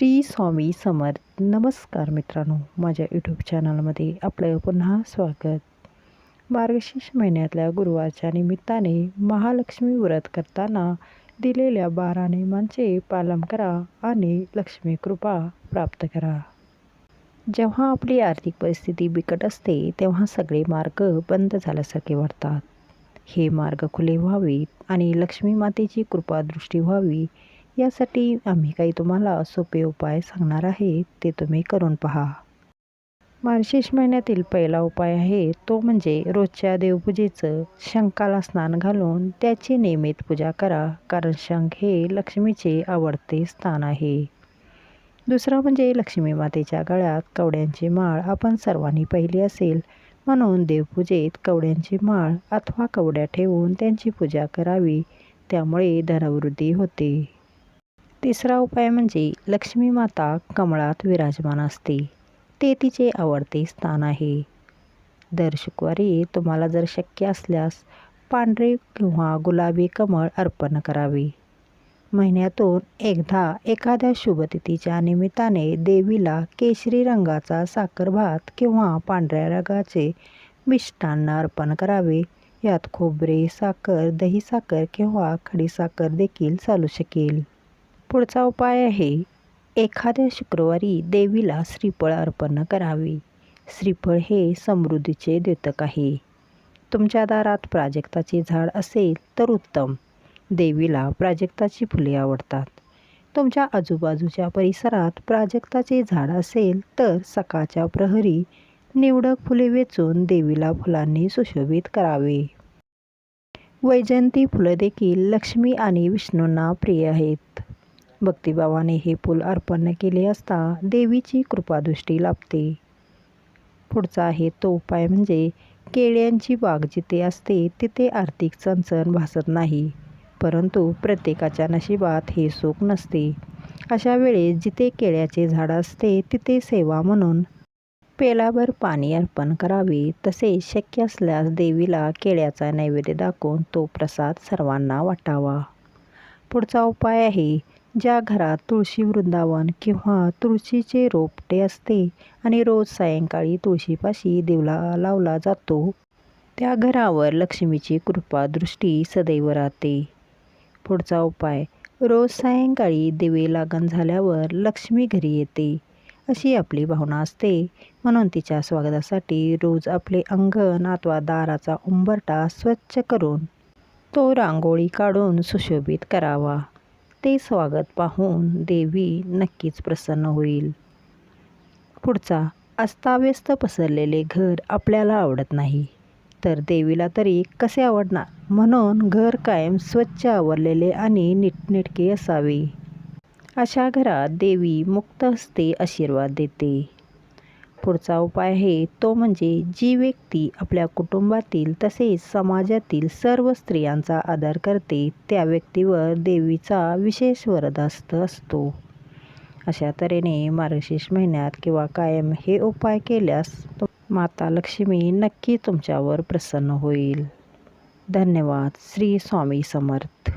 श्री स्वामी समर्थ. नमस्कार मित्रांनो माझ्या यूट्यूब चॅनलमध्ये आपलं पुन्हा स्वागत. मार्गशीर्ष महिन्यातल्या गुरुवारच्या निमित्ताने महालक्ष्मी व्रत करताना दिलेल्या बारा नियमांचे पालन करा आणि लक्ष्मी कृपा प्राप्त करा. जेव्हा आपली आर्थिक परिस्थिती बिकट असते तेव्हा सगळे मार्ग बंद झाल्यासारखे वाटतात. हे मार्ग खुले व्हावेत आणि लक्ष्मी मातेची कृपादृष्टी व्हावी यासाठी आम्ही काही तुम्हाला सोपे उपाय सांगणार आहे ते तुम्ही करून पहा. मार्गशीर्ष महिन्यातील पहिला उपाय आहे तो म्हणजे रोजच्या देवपूजेचं शंखाला स्नान घालून त्याची नियमित पूजा करा कारण शंख हे लक्ष्मीचे आवडते स्थान आहे. दुसरं म्हणजे लक्ष्मी मातेच्या गळ्यात कवड्यांची माळ आपण सर्वांनी पाहिली असेल म्हणून देवपूजेत कवड्यांची माळ अथवा कवड्या ठेवून त्यांची पूजा करावी त्यामुळे धनवृद्धी होते. तिसरा उपाय म्हणजे लक्ष्मी माता कमळात विराजमान असते. ते तिचे आवडते स्थान आहे. दर शुक्रवारी तुम्हाला जर शक्य असल्यास पांढरे किंवा गुलाबी कमळ अर्पण करावे. महिन्यातून एकदा एखाद्या शुभतिथीच्या निमित्ताने देवीला केशरी रंगाचा साखर भात किंवा पांढऱ्या रंगाचे मिष्टान्न अर्पण करावे. यात खोबरे साखर दही साखर किंवा खडीसाखर देखील चालू शकेल. पुढचा उपाय आहे. एखाद्या शुक्रवारी देवीला श्रीफळ अर्पण करावे. श्रीफळ हे समृद्धीचे द्योतक आहे. तुमच्या दारात प्राजक्ताचे झाड असेल तर उत्तम. देवीला प्राजक्ताची फुले आवडतात. तुमच्या आजूबाजूच्या परिसरात प्राजक्ताचे झाड असेल तर सकाळच्या प्रहरी निवडक फुले वेचून देवीला फुलांनी सुशोभित करावे. वैजयंती फुलं देखील लक्ष्मी आणि विष्णूंना प्रिय आहेत. भक्तिभावाने हे फूल अर्पण केले असता देवीची कृपादृष्टी लाभते. पुढचा आहे तो उपाय म्हणजे केळ्यांची बाग जिथे असते तिथे आर्थिक चणचण भासत नाही परंतु प्रत्येकाच्या नशिबात हे सुख नसते. अशा वेळेस जिथे केळ्याचे झाड असते तिथे सेवा म्हणून पेलाभर पाणी अर्पण करावे तसेच शक्य असल्यास देवीला केळ्याचा नैवेद्य दाखवून तो प्रसाद सर्वांना वाटावा. पुढचा उपाय आहे ज्या घरात तुळशी वृंदावन किंवा तुळशीचे रोपटे असते आणि रोज सायंकाळी तुळशीपाशी देवला लावला जातो त्या घरावर लक्ष्मीची कृपा दृष्टी सदैव राहते. पुढचा उपाय रोज सायंकाळी दिवे लागण झाल्यावर लक्ष्मी घरी येते. अशी आपली भावना असते. म्हणून तिच्या स्वागतासाठी रोज आपले अंगण अथवा दाराचा उंबरटा स्वच्छ करून तो रांगोळी काढून सुशोभित करावा. ते स्वागत पाहून देवी नक्कीच प्रसन्न होईल. पुढचा अस्ताव्यस्त पसरलेले घर आपल्याला आवडत नाही. तर देवीला तरी कसे आवडणार? म्हणून घर कायम स्वच्छ आवरलेले आणि नीटनेटके असावे. अशा घरात देवी मुक्त हस्ते आशीर्वाद देते. पुढचा उपाय आहे. तो म्हणजे जी व्यक्ती आपल्या कुटुंबातील तसेच समाजातील सर्व स्त्रियांचा आदर करते त्या व्यक्तीवर देवीचा विशेष वरदास्त असतो. अशा तऱ्हेने मार्गशीर्ष महिन्यात किंवा कायम हे उपाय केल्यास माता लक्ष्मी नक्की तुमच्यावर प्रसन्न होईल. धन्यवाद. श्री स्वामी समर्थ.